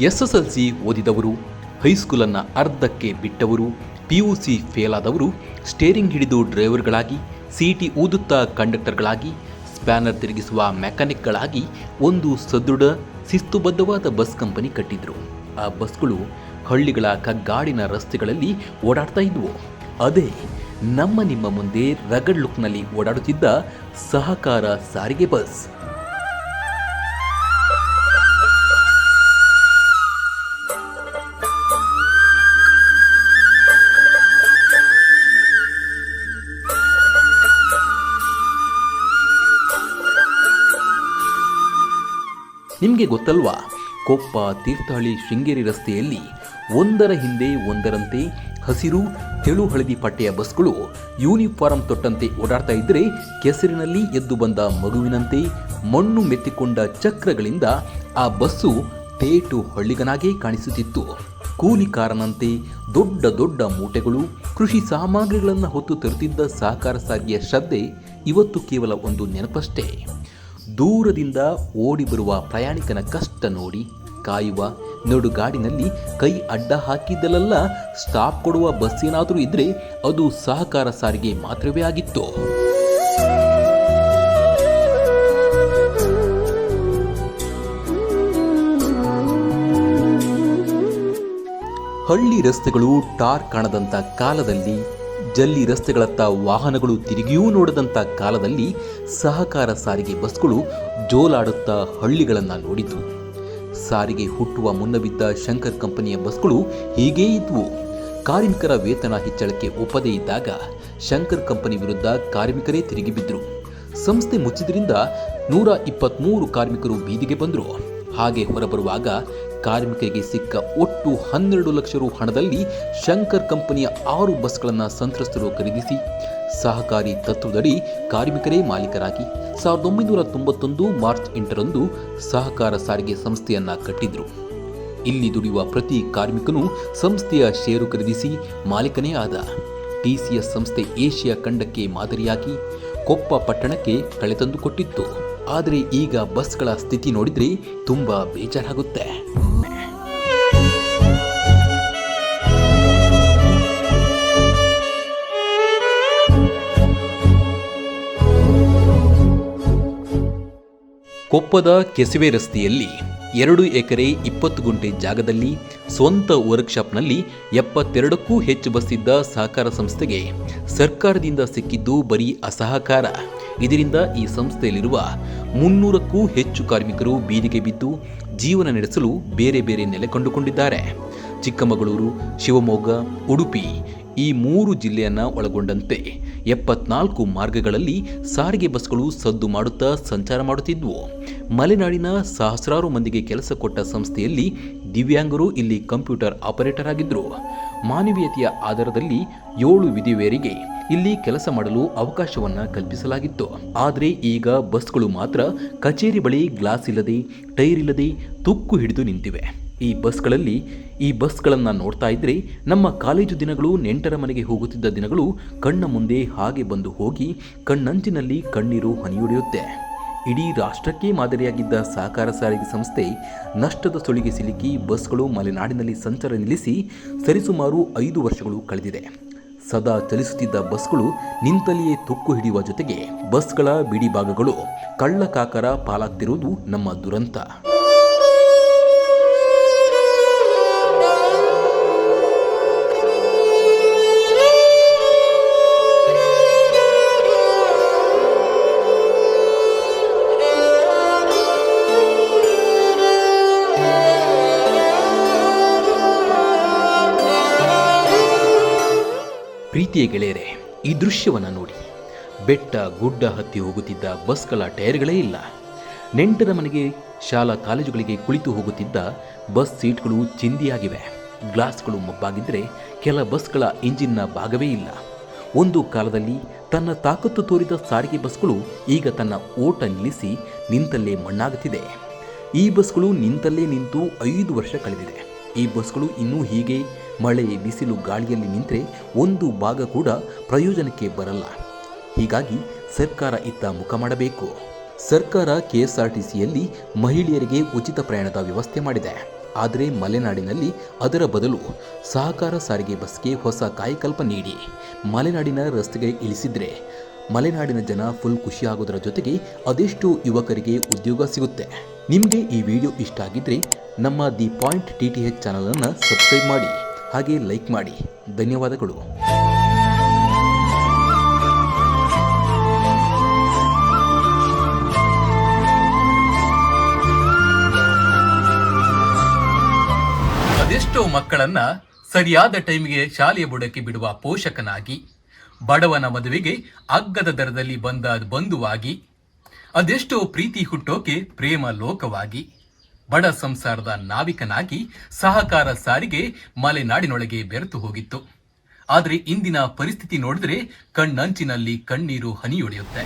S S L C ಓದಿದವರು, ಹೈಸ್ಕೂಲನ್ನು ಅರ್ಧಕ್ಕೆ ಬಿಟ್ಟವರು ಪಿ ಯು ಸಿ ಫೇಲ್ ಆದವರು ಸ್ಟೇರಿಂಗ್ ಹಿಡಿದು ಡ್ರೈವರ್ಗಳಾಗಿ, ಸಿಟಿ ಊದುತ್ತಾ ಕಂಡಕ್ಟರ್ಗಳಾಗಿ, ಸ್ಪ್ಯಾನರ್ ತಿರುಗಿಸುವ ಮೆಕ್ಯಾನಿಕ್ಗಳಾಗಿ ಒಂದು ಸದೃಢ, ಶಿಸ್ತುಬದ್ಧವಾದ ಬಸ್ ಕಂಪನಿ ಕಟ್ಟಿದ್ರು. ಆ ಬಸ್ಗಳು ಹಳ್ಳಿಗಳ ಕಗ್ಗಾಡಿನ ರಸ್ತೆಗಳಲ್ಲಿ ಓಡಾಡ್ತಾ ಇದ್ವು. ಅದೇ ನಮ್ಮ ನಿಮ್ಮ ಮುಂದೆ ರಗಡ್ ಲುಕ್ನಲ್ಲಿ ಓಡಾಡುತ್ತಿದ್ದ ಸಹಕಾರ ಸಾರಿಗೆ ಬಸ್. ನಿಮಗೆ ಗೊತ್ತಲ್ವಾ? ಕೊಪ್ಪ, ತೀರ್ಥಹಳ್ಳಿ, ಶೃಂಗೇರಿ ರಸ್ತೆಯಲ್ಲಿ ಒಂದರ ಹಿಂದೆ ಒಂದರಂತೆ ಹಸಿರು, ತೆಳು ಹಳದಿ ಪಟ್ಟೆಯ ಬಸ್ಗಳು ಯೂನಿಫಾರ್ಮ್ ತೊಟ್ಟಂತೆ ಓಡಾಡ್ತಾ ಇದ್ದರೆ ಕೆಸರಿನಲ್ಲಿ ಎದ್ದು ಬಂದ ಮಗುವಿನಂತೆ ಮಣ್ಣು ಮೆತ್ತಿಕೊಂಡ ಚಕ್ರಗಳಿಂದ ಆ ಬಸ್ಸು ತೇಟು ಹಳ್ಳಿಗನಾಗೇ ಕಾಣಿಸುತ್ತಿತ್ತು. ಕೂಲಿಕಾರನಂತೆ ದೊಡ್ಡ ದೊಡ್ಡ ಮೂಟೆಗಳು, ಕೃಷಿ ಸಾಮಗ್ರಿಗಳನ್ನು ಹೊತ್ತು ತರುತ್ತಿದ್ದ ಸಹಕಾರ ಸಾರಿಗೆಯ ಶ್ರದ್ಧೆ ಇವತ್ತು ಕೇವಲ ಒಂದು ನೆನಪಷ್ಟೇ. ದೂರದಿಂದ ಓಡಿ ಬರುವ ಪ್ರಯಾಣಿಕನ ಕಷ್ಟ ನೋಡಿ ಕಾಯುವ ನಡುಗಾಡಿನಲ್ಲಿ ಕೈ ಅಡ್ಡ ಹಾಕಿದ್ದಲೆಲ್ಲ ಸ್ಟಾಪ್ ಕೊಡುವ ಬಸ್ ಏನಾದರೂ ಇದ್ರೆ ಅದು ಸಹಕಾರ ಸಾರಿಗೆ ಮಾತ್ರವೇ ಆಗಿತ್ತು. ಹಳ್ಳಿ ರಸ್ತೆಗಳು ಟಾರ್ ಕಾಣದಂಥ ಕಾಲದಲ್ಲಿ ಜಲ್ಲಿ ರಸ್ತೆಗಳತ್ತ ವಾಹನಗಳು ತಿರುಗಿಯೂ ನೋಡದಂಥ ಕಾಲದಲ್ಲಿ ಸಹಕಾರ ಸಾರಿಗೆ ಬಸ್ಗಳು ಜೋಲಾಡುತ್ತಾ ಹಳ್ಳಿಗಳನ್ನು ನೋಡಿತು ಸಾರಿಗೆ ಹುಟ್ಟುವ ಮುನ್ನವಿದ್ದ ಶಂಕರ್ ಕಂಪನಿಯ ಬಸ್ಗಳು ಹೀಗೇ ಇದ್ವು. ಕಾರ್ಮಿಕರ ವೇತನ ಹೆಚ್ಚಳಕ್ಕೆ ಒಪ್ಪದೇ ಇದ್ದಾಗ ಶಂಕರ್ ಕಂಪನಿ ವಿರುದ್ಧ ಕಾರ್ಮಿಕರೇ ತಿರುಗಿ ಬಿದ್ದರು ಸಂಸ್ಥೆ ಮುಚ್ಚಿದ್ರಿಂದ ನೂರ ಇಪ್ಪತ್ತ್ಮೂರು ಕಾರ್ಮಿಕರು ಬೀದಿಗೆ ಬಂದರು. ಹಾಗೆ ಹೊರಬರುವಾಗ ಕಾರ್ಮಿಕರಿಗೆ ಸಿಕ್ಕ ಒಟ್ಟು ಹನ್ನೆರಡು ಲಕ್ಷ ರು ಹಣದಲ್ಲಿ ಶಂಕರ್ ಕಂಪನಿಯ ಆರು ಬಸ್ಗಳನ್ನು ಸಂತ್ರಸ್ತರು ಖರೀದಿಸಿ, ಸಹಕಾರಿ ತತ್ವದಡಿ ಕಾರ್ಮಿಕರೇ ಮಾಲೀಕರಾಗಿ. ಸಾವಿರದ ಒಂಬೈನೂರ ತೊಂಬತ್ತೊಂದು ಮಾರ್ಚ್ ಎಂಟರಂದು ಸಹಕಾರ ಸಾರಿಗೆ ಸಂಸ್ಥೆಯನ್ನ ಕಟ್ಟಿದ್ರು. ಇಲ್ಲಿ ದುಡಿಯುವ ಪ್ರತಿ ಕಾರ್ಮಿಕನು ಸಂಸ್ಥೆಯ ಷೇರು ಖರೀದಿಸಿ ಮಾಲೀಕನೇ ಆದ. ಟಿಸಿಎಸ್ ಸಂಸ್ಥೆ ಏಷ್ಯಾ ಖಂಡಕ್ಕೆ ಮಾದರಿಯಾಗಿ ಕೊಪ್ಪ ಪಟ್ಟಣಕ್ಕೆ ಕಳೆ ತಂದು ಕೊಟ್ಟಿತ್ತು. ಆದರೆ ಈಗ ಬಸ್ಗಳ ಸ್ಥಿತಿ ನೋಡಿದರೆ ತುಂಬ ಬೇಜಾರಾಗುತ್ತೆ. ಕೊಪ್ಪದ ಕೆಸುವೆ ರಸ್ತೆಯಲ್ಲಿ ಎರಡು ಎಕರೆ ಇಪ್ಪತ್ತು ಗುಂಟೆ ಜಾಗದಲ್ಲಿ ಸ್ವಂತ ವರ್ಕ್ಶಾಪ್ನಲ್ಲಿ ಎಪ್ಪತ್ತೆರಡಕ್ಕೂ ಹೆಚ್ಚು ಬಸ್ಸಿದ್ದ ಸಹಕಾರ ಸಂಸ್ಥೆಗೆ ಸರ್ಕಾರದಿಂದ ಸಿಕ್ಕಿದ್ದು ಬರೀ ಅಸಹಕಾರ. ಇದರಿಂದ ಈ ಸಂಸ್ಥೆಯಲ್ಲಿರುವ ಮುನ್ನೂರಕ್ಕೂ ಹೆಚ್ಚು ಕಾರ್ಮಿಕರು ಬೀದಿಗೆ ಬಿದ್ದು ಜೀವನ ನಡೆಸಲು ಬೇರೆ ಬೇರೆ ನೆಲೆ ಕಂಡುಕೊಂಡಿದ್ದಾರೆ. ಚಿಕ್ಕಮಗಳೂರು, ಶಿವಮೊಗ್ಗ, ಉಡುಪಿ ಈ ಮೂರು ಜಿಲ್ಲೆಯನ್ನು ಒಳಗೊಂಡಂತೆ ಎಪ್ಪತ್ನಾಲ್ಕು ಮಾರ್ಗಗಳಲ್ಲಿ ಸಾರಿಗೆ ಬಸ್ಗಳು ಸದ್ದು ಮಾಡುತ್ತಾ ಸಂಚಾರ ಮಾಡುತ್ತಿದ್ವು. ಮಲೆನಾಡಿನ ಸಹಸ್ರಾರು ಮಂದಿಗೆ ಕೆಲಸ ಕೊಟ್ಟ ಸಂಸ್ಥೆಯಲ್ಲಿ ದಿವ್ಯಾಂಗರು ಇಲ್ಲಿ ಕಂಪ್ಯೂಟರ್ ಆಪರೇಟರ್ ಆಗಿದ್ದರು ಮಾನವೀಯತೆಯ ಆಧಾರದಲ್ಲಿ ಏಳು ವಿಧಿವೇರಿಗೆ ಇಲ್ಲಿ ಕೆಲಸ ಮಾಡಲು ಅವಕಾಶವನ್ನ ಕಲ್ಪಿಸಲಾಗಿತ್ತು. ಆದರೆ ಈಗ ಬಸ್ಗಳು ಮಾತ್ರ ಕಚೇರಿ ಬಳಿ ಗ್ಲಾಸ್ ಇಲ್ಲದೆ, ಟೈರ್ ಇಲ್ಲದೆ ತುಕ್ಕು ಹಿಡಿದು ನಿಂತಿವೆ. ಈ ಬಸ್ಗಳಲ್ಲಿ ಈ ಬಸ್ಗಳನ್ನು ನೋಡ್ತಾ ಇದ್ದರೆ ನಮ್ಮ ಕಾಲೇಜು ದಿನಗಳು ನೆಂಟರ ಮನೆಗೆ ಹೋಗುತ್ತಿದ್ದ ದಿನಗಳು ಕಣ್ಣ ಮುಂದೆ ಹಾಗೆ ಬಂದು ಹೋಗಿ ಕಣ್ಣಂಚಿನಲ್ಲಿ ಕಣ್ಣೀರು ಹನಿಯುಡಿಯುತ್ತೆ ಇಡೀ ರಾಷ್ಟ್ರಕ್ಕೆ ಮಾದರಿಯಾಗಿದ್ದ ಸಹಕಾರ ಸಾರಿಗೆ ಸಂಸ್ಥೆ ನಷ್ಟದ ಸುಳಿಗೆ ಸಿಲುಕಿ ಬಸ್ಗಳು ಮಲೆನಾಡಿನಲ್ಲಿ ಸಂಚಾರ ನಿಲ್ಲಿಸಿ ಸರಿಸುಮಾರು ಐದು ವರ್ಷಗಳು ಕಳೆದಿದೆ. ಸದಾ ಚಲಿಸುತ್ತಿದ್ದ ಬಸ್ಗಳು ನಿಂತಲ್ಲಿಯೇ ತುಕ್ಕು ಹಿಡಿಯುವ ಜೊತೆಗೆ ಬಸ್ಗಳ ಬಿಡಿಭಾಗಗಳು ಕಳ್ಳ ಕಳ್ಳಕಾಕರ ಪಾಲಾಗ್ತಿರುವುದು ನಮ್ಮ ದುರಂತ. ಪ್ರೀತಿಯ ಗೆಳೆಯರೆ, ಈ ದೃಶ್ಯವನ್ನು ನೋಡಿ. ಬೆಟ್ಟ, ಗುಡ್ಡ ಹತ್ತಿ ಹೋಗುತ್ತಿದ್ದ ಬಸ್ಗಳ ಟೈರ್ಗಳೇ ಇಲ್ಲ. ನೆಂಟರ ಮನೆಗೆ, ಶಾಲಾ ಕಾಲೇಜುಗಳಿಗೆ ಕುಳಿತು ಹೋಗುತ್ತಿದ್ದ ಬಸ್ ಸೀಟ್ಗಳು ಚಿಂದಿಯಾಗಿವೆ. ಗ್ಲಾಸ್ಗಳು ಮಬ್ಬಾಗಿದ್ದರೆ ಕೆಲ ಬಸ್ಗಳ ಇಂಜಿನ್ನ ಭಾಗವೇ ಇಲ್ಲ. ಒಂದು ಕಾಲದಲ್ಲಿ ತನ್ನ ತಾಕತ್ತು ತೋರಿದ ಸಾರಿಗೆ ಬಸ್ಗಳು ಈಗ ತನ್ನ ಓಟ ನಿಲ್ಲಿಸಿ ನಿಂತಲ್ಲೇ ಮಣ್ಣಾಗುತ್ತಿದೆ. ಈ ಬಸ್ಗಳು ನಿಂತಲ್ಲೇ ನಿಂತು ಐದು ವರ್ಷ ಕಳೆದಿದೆ. ಈ ಬಸ್ಗಳು ಇನ್ನೂ ಹೀಗೆ ಮಳೆ, ಬಿಸಿಲು, ಗಾಳಿಯಲ್ಲಿ ನಿಂತರೆ ಒಂದು ಭಾಗ ಕೂಡ ಪ್ರಯೋಜನಕ್ಕೆ ಬರಲ್ಲ. ಹೀಗಾಗಿ ಸರ್ಕಾರ ಇತ್ತ ಮುಖ ಮಾಡಬೇಕು. ಸರ್ಕಾರ ಕೆಎಸ್ಆರ್ಟಿಸಿಯಲ್ಲಿ ಮಹಿಳೆಯರಿಗೆ ಉಚಿತ ಪ್ರಯಾಣದ ವ್ಯವಸ್ಥೆ ಮಾಡಿದೆ. ಆದರೆ ಮಲೆನಾಡಿನಲ್ಲಿ ಅದರ ಬದಲು ಸಹಕಾರ ಸಾರಿಗೆ ಬಸ್ಗೆ ಹೊಸ ಕಾಯಕಲ್ಪ ನೀಡಿ. ಮಲೆನಾಡಿನ ರಸ್ತೆಗೆ ಇಳಿಸಿದ್ರೆ ಮಲೆನಾಡಿನ ಜನ ಫುಲ್ ಖುಷಿಯಾಗೋದರ ಜೊತೆಗೆ ಅದೆಷ್ಟು ಯುವಕರಿಗೆ ಉದ್ಯೋಗ ಸಿಗುತ್ತೆ. ನಿಮಗೆ ಈ ವಿಡಿಯೋ ಇಷ್ಟ ಆಗಿದ್ರೆ ನಮ್ಮ the point T T H ಚಾನಲನ್ನು ಸಬ್ಸ್ಕ್ರೈಬ್ ಮಾಡಿ. ಹಾಗೆ ಲೈಕ್ ಮಾಡಿ. ಧನ್ಯವಾದಗಳು. ಅದೆಷ್ಟೋ ಮಕ್ಕಳನ್ನ ಸರಿಯಾದ ಟೈಮ್ಗೆ ಶಾಲೆಯ ಬುಡಕ್ಕೆ ಬಿಡುವ ಪೋಷಕನಾಗಿ, ಬಡವನ ಮದುವೆಗೆ ಅಗ್ಗದ ದರದಲ್ಲಿ ಬಂದ ಬಂಧುವಾಗಿ, ಅದೆಷ್ಟೋ ಪ್ರೀತಿ ಹುಟ್ಟೋಕೆ ಪ್ರೇಮ ಲೋಕವಾಗಿ ಬಡ ಸಂಸಾರದ ನಾವಿಕನಾಗಿ ಸಹಕಾರ ಸಾರಿಗೆ ಮಲೆನಾಡಿನೊಳಗೆ ಬೆರೆತು ಹೋಗಿತ್ತು. ಆದರೆ ಇಂದಿನ ಪರಿಸ್ಥಿತಿ ನೋಡಿದ್ರೆ ಕಣ್ಣಂಚಿನಲ್ಲಿ ಕಣ್ಣೀರು ಹನಿಯೊಡೆಯುತ್ತೆ.